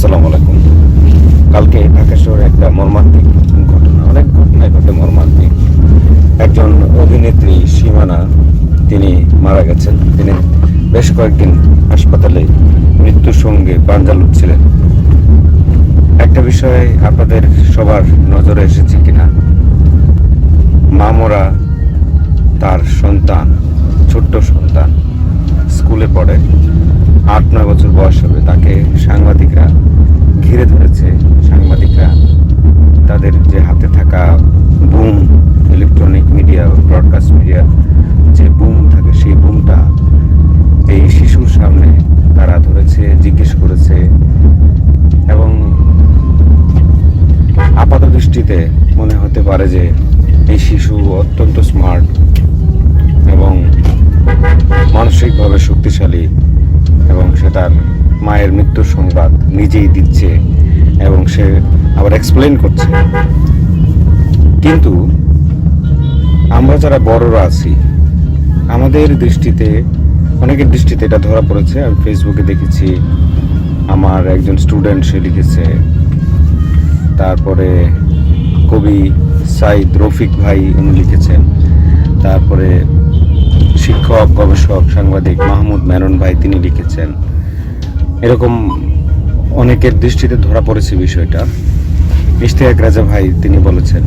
আসসালামু আলাইকুম। কালকে ঢাকা শহরে একটা মর্মান্তিক ঘটনা, অনেক ঘটনায় ঘটে মর্মান্তিক। একজন অভিনেত্রী সীমানা, তিনি মারা গেছেন। তিনি বেশ কয়েকদিন হাসপাতালে মৃত্যুর সঙ্গে পাঞ্জা লুটছিলেন একটা বিষয় আপনাদের সবার নজরে এসেছে কিনা? মামরা তার সন্তান, ছোট্ট সন্তান, স্কুলে পড়ে। আট, নয় বছর বয়স হবে তাকে সাংবাদিকরা ঘিরে ধরেছে সাংবাদিকরা তাদের যে হাতে থাকা boom electronic media broadcast media যে বুম থাকে, সেই বুমটা এই শিশুর সামনে তারা ধরেছে, জিজ্ঞেস করেছে এবং আপাত দৃষ্টিতে মনে হতে পারে যে এই শিশু অত্যন্ত স্মার্ট এবং মানসিকভাবে শক্তিশালী এবং সে তার মায়ের মৃত্যুর সংবাদ নিজেই দিচ্ছে এবং সে আবার এক্সপ্লেন করছে। কিন্তু আমরা যারা বড়রা আছি, আমাদের দৃষ্টিতে, অনেকের দৃষ্টিতে এটা ধরা পড়েছে। আমি ফেসবুকে দেখেছি, আমার একজন স্টুডেন্ট সে লিখেছে, তারপরে কবি সাইদ রফিক ভাই উনি লিখেছেন, তারপরে শিক্ষক, গবেষক, সাংবাদিক মাহমুদ মেনন ভাই তিনি লিখেছেন। এরকম অনেকের দৃষ্টিতে ধরা পড়েছে বিষয়টা। ইশতিয়াক রাজা ভাই তিনি বলেছেন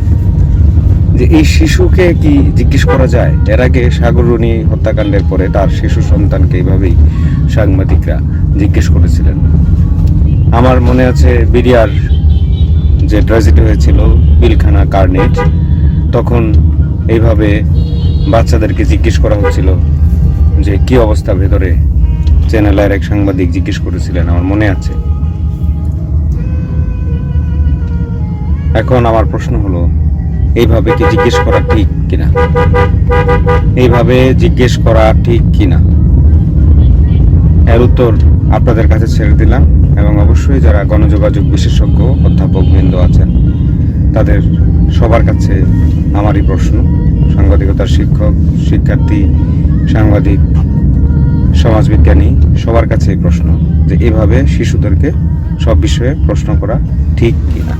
যে, এই শিশুকে কি জিজ্ঞেস করা যায়? এর আগে সাগররণী হত্যাকাণ্ডের পরে তার শিশু সন্তানকে এইভাবেই সাংবাদিকরা জিজ্ঞেস করেছিলেন। আমার মনে আছে বিডিআর যে ট্র্যাজেডি হয়েছিল পিলখানা কার্নেট, তখন এইভাবে বাচ্চাদেরকে জিজ্ঞেস করা হচ্ছিল যে, কি অবস্থা ভেতরে? চ্যানেলের এক সাংবাদিক জিজ্ঞেস করেছিলেন, আমার মনে আছে। এখন আমার প্রশ্ন হলো, এইভাবে কি জিজ্ঞেস করা ঠিক কিনা? এইভাবে জিজ্ঞেস করা ঠিক কিনা? এর উত্তর আপনাদের কাছে ছেড়ে দিলাম এবং অবশ্যই যারা গণযোগাযোগ বিশেষজ্ঞ, অধ্যাপক বৃন্দ আছেন, তাদের সবার কাছে আমারই প্রশ্ন। সাংবাদিকতার শিক্ষক, শিক্ষার্থী, সাংবাদিক সমাজবিজ্ঞানী, সবার কাছে প্রশ্ন যে এভাবে শিশুদেরকে সব বিষয়ে প্রশ্ন করা ঠিক কিনা?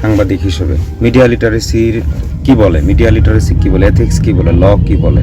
সাংবাদিক হিসেবে মিডিয়া লিটারেসির কি বলে? মিডিয়া লিটারেসি কি বলে? এথিক্স কি বলে? ল কি বলে?